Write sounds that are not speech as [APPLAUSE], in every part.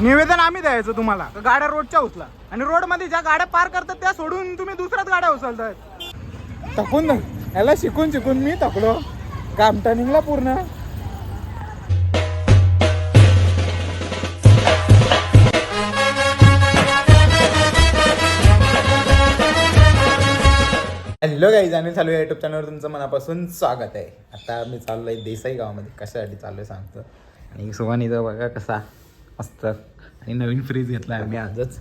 निवेदन आम्ही द्यायचं तुम्हाला. गाड्या रोडच्या उचला. आणि रोडमध्ये ज्या गाड्या पार करतात त्या सोडून तुम्ही दुसऱ्याच गाड्या उचलतायत. थकून याला शिकून शिकून मी थकलो. काम टर्निंगला पूर्ण. हॅलो काही आणि चालू आहे युट्यूब चॅनलवर तुमचं मनापासून स्वागत आहे. आता मी चाललो आहे देसाई गावामध्ये. कशासाठी चाललो आहे सांगतो. आणि सुहानीचा बघा कसा मस्त. आणि नवीन फ्रीज घेतला आहे आम्ही आजच.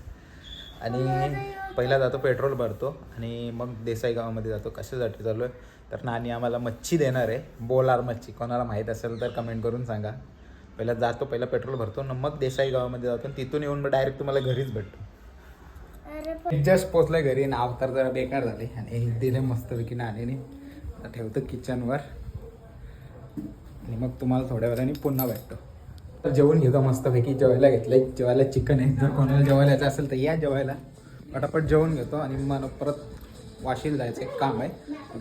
आणि पहिला जातो पेट्रोल भरतो आणि मग देसाई गावामध्ये जातो. कशासाठी चाललो आहे तर नानी आम्हाला मच्छी देणार आहे. बोलार मच्छी. कोणाला माहीत असेल तर कमेंट करून सांगा. पहिला जातो पहिला पेट्रोल भरतो आणि मग देसाई गावामध्ये जातो तिथून येऊन मग डायरेक्ट तुम्हाला घरीच भेटतो. जस्ट पोचलोय घरी. नाव तर जरा बेकार झाले. आणि दिले मस्तपैकी नाणीने ठेवतो किचनवर आणि मग तुम्हाला थोड्या वेळाने पुन्हा भेटतो. तर जेवण घेतो मस्तपैकी. जेवायला घेतलंय. जेवायला चिकन आहे. जर कोणाला जेवायला यायचं असेल तर या जेवायला. पटापट जेवण घेतो आणि मग परत वाशील जायचं एक काम आहे.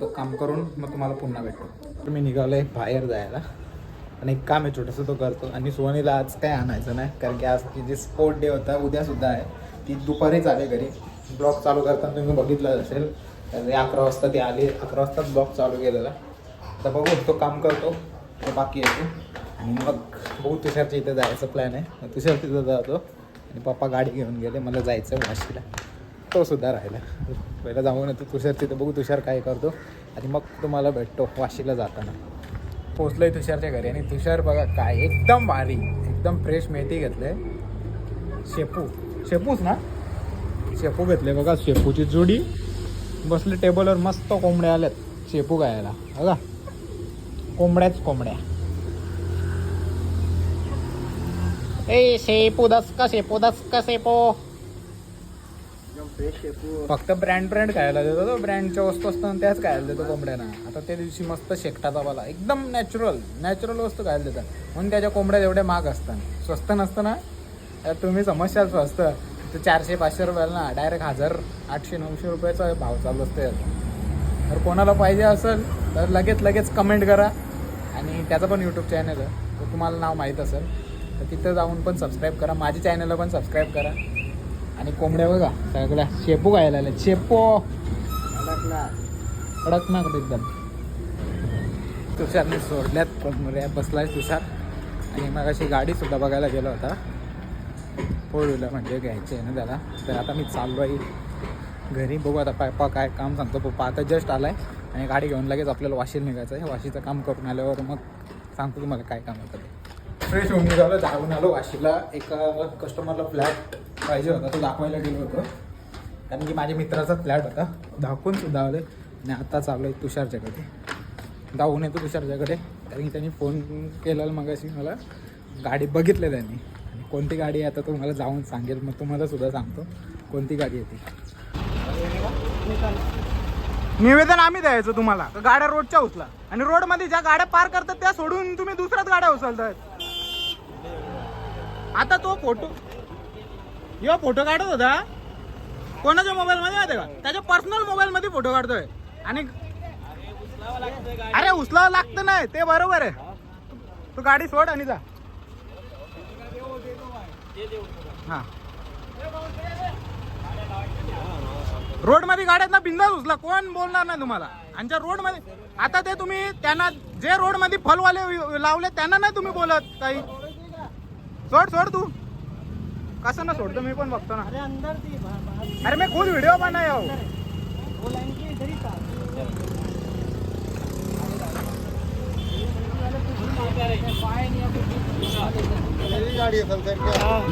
तो काम करून मग तुम्हाला पुन्हा भेटतो. तर मी निघालो आहे बाहेर जायला. आणि एक काम आहे छोटंसं तो करतो. आणि सुहानीला आज काय आणायचं नाही. कारण की आज जे स्पोर्ट डे होता. उद्यासुद्धा आहे. ती दुपारीच आले घरी. ब्लॉग चालू करताना तुम्ही बघितलं असेल. तर अकरा वाजता ती आली. अकरा वाजताच ब्लॉग चालू केलेला. तर बघू तो काम करतो. तो बाकी येतो आणि मग बघू तुषारच्या इथे जायचं प्लॅन आहे. मग तुषार तिथं जातो. आणि पप्पा गाडी घेऊन गेले. मला जायचं वाशीला. तो सुद्धा राहिला. पहिला जाऊन येतो तुषार तिथं. बघू तुषार काय करतो. आणि मग तुम्हाला भेटतो वाशीला जाताना. पोचलोय तुषारच्या घरी. आणि तुषार बघा काय एकदम भारी. एकदम फ्रेश मेथी घेतलंय. शेपू. शेपूच ना? शेपू घेतले बघा. शेपूची जोडी. बसले टेबलवर मस्त कोंबड्या आल्यात. शेपू खायला. बघा. कोंबड्याच कोंबड्या. ए शेपू दस का शेपू दस का शेपो. फक्त ब्रँड ब्रँड खायला देतो तो ब्रँडच्या वस्तू असतात त्याच खायला देतो कोंबड्यांना. आता त्या दिवशी मस्त शेकटाचा वाला एकदम नॅचरल नॅचरल वस्तू खायला देतात. म्हणून त्याच्या कोंबड्या एवढ्या महाग असतात. स्वस्त नसतं ना? तर तुम्ही समस्या स्वस्त. तर चारशे पाचशे रुपयाला ना डायरेक्ट हजार आठशे नऊशे रुपयाचा भाव चालू असते याचा. तर कोणाला पाहिजे असेल तर लगेच लगेच कमेंट करा. आणि त्याचं पण यूट्यूब चॅनल आहे. तर तुम्हाला नाव माहीत असेल तर तिथं जाऊन पण सबस्क्राईब करा. माझ्या चॅनलला पण सबस्क्राईब करा. आणि कोंबड्या बघा सगळ्या शेपू खायला आल्या शेपू! कडकनाक एकदम. तुषारने सोडल्यात पण बसलाय तुषार. आणि मग अशी गाडी सुद्धा बघायला गेला होता. फोर व्हीलर म्हणजे घ्यायची आहे ना त्याला. तर आता मी चाललो आहे घरी बघू आता पप्पा काय काम सांगतो. पप्पा आता जस्ट आलाय. आणि गाडी घेऊन लगेच आपल्याला वाशीला निघायचं आहे. वाशीचं काम करून आल्यावर मग सांगतो तुम्हाला काय काम होतं ते. फ्रेश होऊन निघालो धावून आलो वाशीला. एका कस्टमरला फ्लॅट पाहिजे होता तो दाखवायला गेलो होतो. कारण की माझ्या मित्राचा फ्लॅट होता. दाखवून सुद्धा आले आणि आता चाललो आहे तुषारच्याकडे. धावून येतो तुषारच्याकडे. कारण की त्यांनी फोन केलेला मग अशी मला. गाडी बघितलं त्यांनी. आणि कोणती गाडी आहे आता तुम्हाला जाऊन सांगेल. मग तुम्हाला सुद्धा सांगतो. कोणती गाडी आहे ती. निवेदन आम्ही द्यायचं तुम्हाला. गाड्या रोडच्या उचला. आणि रोडमध्ये ज्या गाड्या पार करतात त्या सोडून तुम्ही दुसऱ्याच गाड्या उचलतात आता तो फोटो यो फोटो काढत होता? कोणाच्या मोबाईल मध्ये माहिती का? त्याच्या पर्सनल मोबाईल मध्ये फोटो काढतोय. आणि अरे उचलावं लागतं नाही. ते बरोबर आहे. तू गाडी सोड आणि जा. हा. रोडमध्ये गाड्यात ना बिंदास उचला कोण बोलणार नाही तुम्हाला? आणि रोडमध्ये आता ते तुम्ही त्यांना जे रोडमध्ये फलवाले लावले त्यांना नाही तुम्ही बोलत काही. सोड सोड तू. कसं ना सोडतो मी पण बघतो ना. अरे मैं खुद व्हिडिओ बनाया हूँ वो लाइन के इधर ही था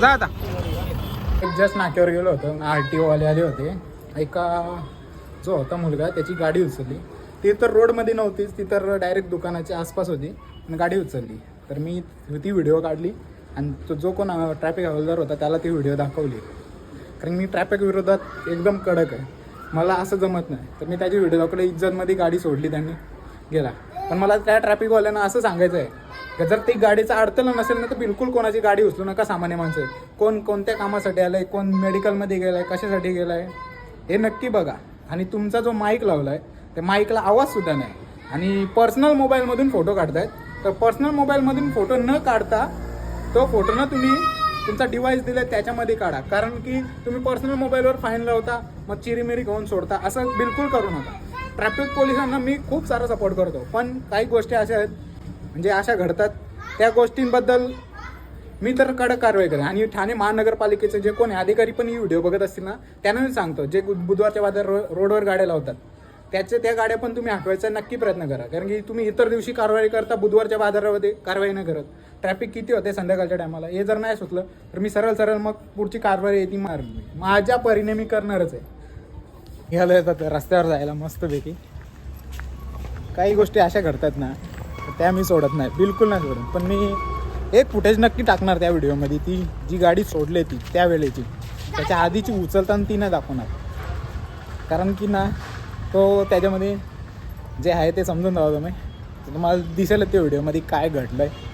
जा आता. जस्ट नाक्यावर गेलो होतो. आर टी ओवाले आले होते. एका जो होता मुलगा त्याची गाडी उचलली. ती तर रोडमध्ये नव्हतीच ती तर डायरेक्ट दुकानाच्या आसपास होती आणि गाडी उचलली. तर मी ती व्हिडिओ काढली आणि तो जो कोण ट्रॅफिक हवालदार होता त्याला ती व्हिडिओ दाखवली. कारण मी ट्रॅफिक विरोधात एकदम कडक आहे. मला असं जमत नाही. तर मी त्याची व्हिडिओ दाखवली. इज्जतमध्ये गाडी सोडली त्यांनी. गेला. पण मला त्या ट्रॅफिकवाल्यांना असं सांगायचं आहे की जर ती गाडीचा अडथळा नसेल ना तर बिलकुल कोणाची गाडी उचलू नका सामान्य माणसं. आहेत. कोण कोणत्या कामासाठी आलं आहे कोण मेडिकलमध्ये गेलं आहे कशासाठी गेलं आहे हे नक्की बघा. आणि तुमचा जो माईक लावला आहे त्या माईकला आवाजसुद्धा नाही. आणि पर्सनल मोबाईलमधून फोटो काढतायत. तर पर्सनल मोबाईलमधून फोटो न काढता तो फोटो ना तुम्ही तुमचा डिव्हाइस दिलाय त्याच्यामध्ये काढा. कारण की तुम्ही पर्सनल मोबाईलवर फाईन लावता मग चिरीमिरी घेऊन सोडता. असं बिलकुल करू नका. ट्रॅफिक पोलिसांना मी खूप सारा सपोर्ट करतो. पण काही गोष्टी अशा आहेत म्हणजे अशा घडतात. त्या गोष्टींबद्दल मी तर कडक कारवाई करेन. आणि ठाणे महानगरपालिकेचे जे कोणी अधिकारी पण ही व्हिडिओ बघत असतील ना त्यांना मी सांगतो जे बुधवारच्या बाजार रो रोडवर गाड्या लावतात त्याचे त्या गाड्या पण तुम्ही हटवायचा नक्की प्रयत्न करा. कारण की तुम्ही इतर दिवशी कारवाई करता बुधवारच्या बाजारामध्ये कारवाई नाही करत. ट्रॅफिक किती होते संध्याकाळच्या टायमाला हे जर नाही सुचलं तर मी सरळ सरळ मग पुढची कारवाई येते मार माझ्या परीने मी करणारच आहे. घ्यायला येतात रस्त्यावर जायला मस्तपैकी. काही गोष्टी अशा घडतात ना त्या मी सोडत नाही. बिलकुल नाही सोडत. पण मी एक फुटेज नक्की टाकणार त्या व्हिडिओमध्ये ती जी गाडी सोडली ती त्यावेळेची त्याच्या आधीची उचलताना ती नाही दाखवणार. कारण की ना तो त्याच्यामध्ये जे आहे ते समजून राहतो तुम्ही. तर तुम्हाला दिसेल त्या व्हिडिओमध्ये काय घडलं आहे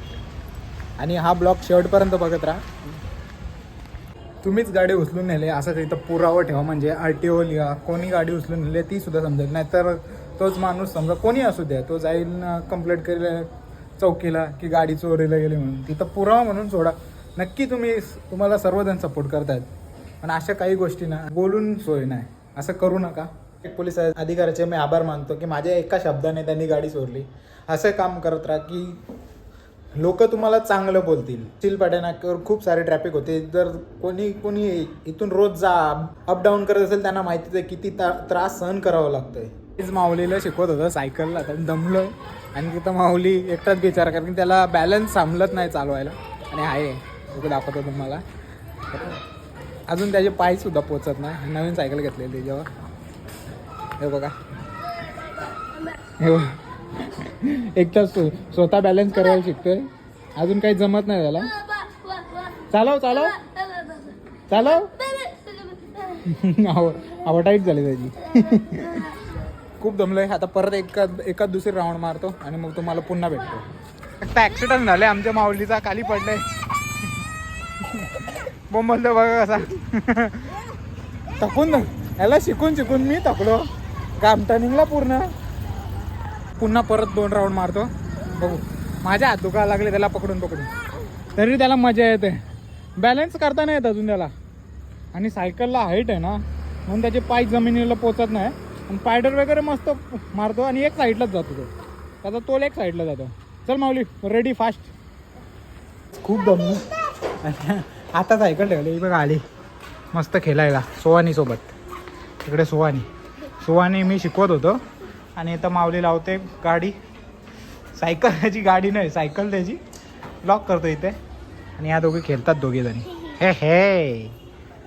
आणि हा ब्लॉग शेवटपर्यंत बघत राहा. तुम्हीच गाडी उचलून नेले असं तिथं पुरावा ठेवा. म्हणजे आर टी ओ लिहा कोणी गाडी उचलून नेले ती सुद्धा समजेल. नाहीतर तोच माणूस समजा कोणी असू द्या तो जाईल कंप्लेंट करेल चौकीला की गाडी चोरीला गेली म्हणून. तिथं पुरावा म्हणून सोडा. नक्की तुम्ही तुम्हाला सर्वजण सपोर्ट करतायत. पण अशा काही गोष्टी ना बोलून सोय नाही. असं करू नका. एक पोलीस अधिकाऱ्याचे मी आभार मानतो की माझ्या एका शब्दाने त्यांनी गाडी चोरली असं काम करत राहा की लोक तुम्हाला चांगलं बोलतील. स्टील खूप सारे ट्रॅफिक होते. जर कोणी कोणी इथून रोज जा अप डाऊन करत असेल त्यांना माहितीच आहे किती ता- त्रास सहन करावा लागतोय. तेच माऊलीला शिकवत होतं सायकलला. तर दमलोय आणि तिथं माऊली एकटाच बिचार कारण की त्याला बॅलन्स सांभलत नाही चालवायला. आणि आहे. इकडे दाखवतो तुम्हाला. अजून त्याचे पाय सुद्धा पोचत नाही. नवीन सायकल घेतलेली त्याच्यावर. हे बघा. हे बघा. स्वतः बॅलन्स करायला शिकतोय. अजून काही जमत नाही त्याला. चालव चालव. चालव. आव आव टाईट झाली त्याची. [LAUGHS] खूप दमलंय. आता परत एका एका दुसरी राऊंड मारतो आणि मग तुम्हाला पुन्हा भेटतो. फक्त ऍक्सिडेंट झाले आमच्या माऊलीचा खाली पडलाय. बोंबलतो बघा कसा. थकून याला शिकून शिकून मी थकलो. काम टर्निंगला पूर्ण? पुन्हा परत दोन राऊंड मारतो. बघू. माझ्या हात दुखायला लागले त्याला पकडून पकडून. तरी त्याला मजा येते. बॅलन्स करता नाही येत अजून त्याला. आणि सायकलला हाईट आहे ना. म्हणून त्याचे पाय जमिनीला पोचत नाही. आणि पायडर वगैरे मस्त मारतो आणि एक साईडलाच जातो तो. त्याचा तोल एक साईडला जातो. चल माऊली रेडी फास्ट खूप दम आता सायकल ठेवली ही बघा आली. मस्त खेळायला सोहानी सोबत. इकडे सोहानी. सोहानी मी शिकवत होतो. आणि इथं माऊली लावते गाडी. सायकल त्याची गाडी नाही सायकल त्याची. लॉक करतो इथे. आणि या दोघे खेळतात दोघे जणी हे हे.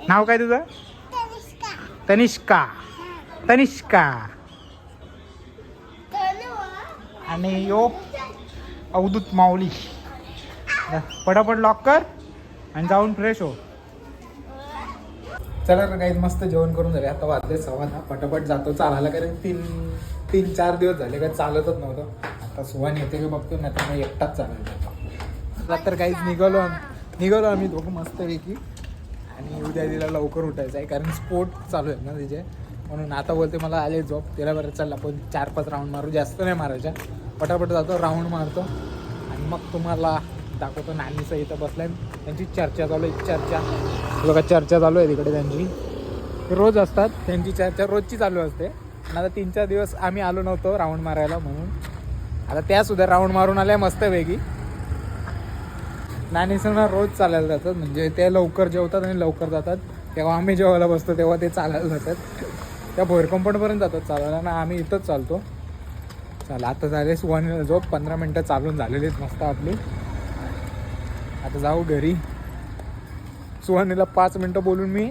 नाव काय तुझं? तनिष्का. तनिष्का। आणि यो अवधूत माऊली. पटापट लॉक कर आणि जाऊन फ्रेश हो. चला तर काही मस्त जेवण करून झाले. आता वाजले सव्वा दहा. पटापट जातो. चालायला कारण तीन तीन चार दिवस झाले काय चालतच नव्हतं. आता सुहान येते की बघतो नाही तर मग एकटाच चालत जातो. तर काहीच निघालो निघालो आम्ही दोघं मस्तपैकी आणि उद्या तिला लवकर उठायचं आहे कारण स्पोर्ट चालू आहे ना तिचे. म्हणून आता बोलते मला आले झोप. तिला बरं चालला आपण चार पाच राऊंड मारू. जास्त नाही मारायच्या. पटापट जातो राऊंड मारतो. आणि मग तुम्हाला दाखवतो नानीचं इथं बसलाय. त्यांची चर्चा चालू आहे चर्चा. बघा चर्चा चालू आहे तिकडे त्यांची. ते रोज असतात त्यांची चर्चा रोजची चालू असते. आणि आता तीन चार दिवस आम्ही आलो नव्हतो राऊंड मारायला म्हणून. आता त्यासुद्धा राऊंड मारून आल्या मस्त वेगळी नानीसना रोज चालायला जातात. म्हणजे ते लवकर जेवतात आणि लवकर जातात. तेव्हा आम्ही जेवायला बसतो तेव्हा ते चालायला जातात. त्या भोयर कंपाऊंडपर्यंत जातात चालवायला ना आम्ही इथंच चालतो. चला आता झाले वन झोप पंधरा मिनटं चालून झालेलीच मस्त आपली. आता जाऊ घरी. सुहानीला पाच मिनटं बोलून मी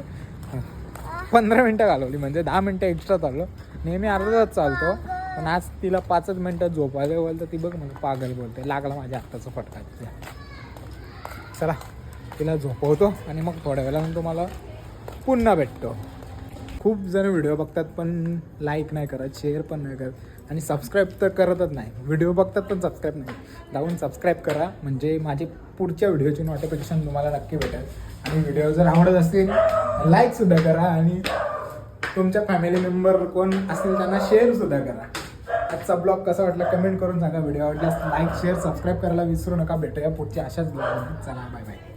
पंधरा मिनटं घालवली म्हणजे दहा मिनटं एक्स्ट्रा चाललो. नेहमी अर्धा तास चालतो पण आज तिला पाचच मिनटं झोपायला बोल तर ती बघ मला पागल बोलते लागला माझ्या आत्ताचा फटका. तिला चला तिला झोपवतो आणि मग थोड्या वेळानं तुम्हाला पुन्हा भेटतो. खूप जण व्हिडिओ बघतात पण लाईक नाही करत शेअर पण नाही करत. आणि सबस्क्राईब तर करतच नाही. व्हिडिओ बघतात पण सबस्क्राईब नाही. जाऊन सबस्क्राईब करा. म्हणजे माझे पुढच्या व्हिडिओची नोटिफिकेशन तुम्हाला नक्की भेटेल. आणि व्हिडिओ जर आवडत असतील लाईकसुद्धा करा. आणि तुमच्या फॅमिली मेंबर कोण असतील त्यांना शेअरसुद्धा करा. आजचा ब्लॉग कसा वाटला कमेंट करून सांगा. व्हिडिओ आवडल्यास लाईक शेअर सबस्क्राईब करायला विसरू नका. भेटूया पुढच्या अशाच ब्लॉग चला बाय बाय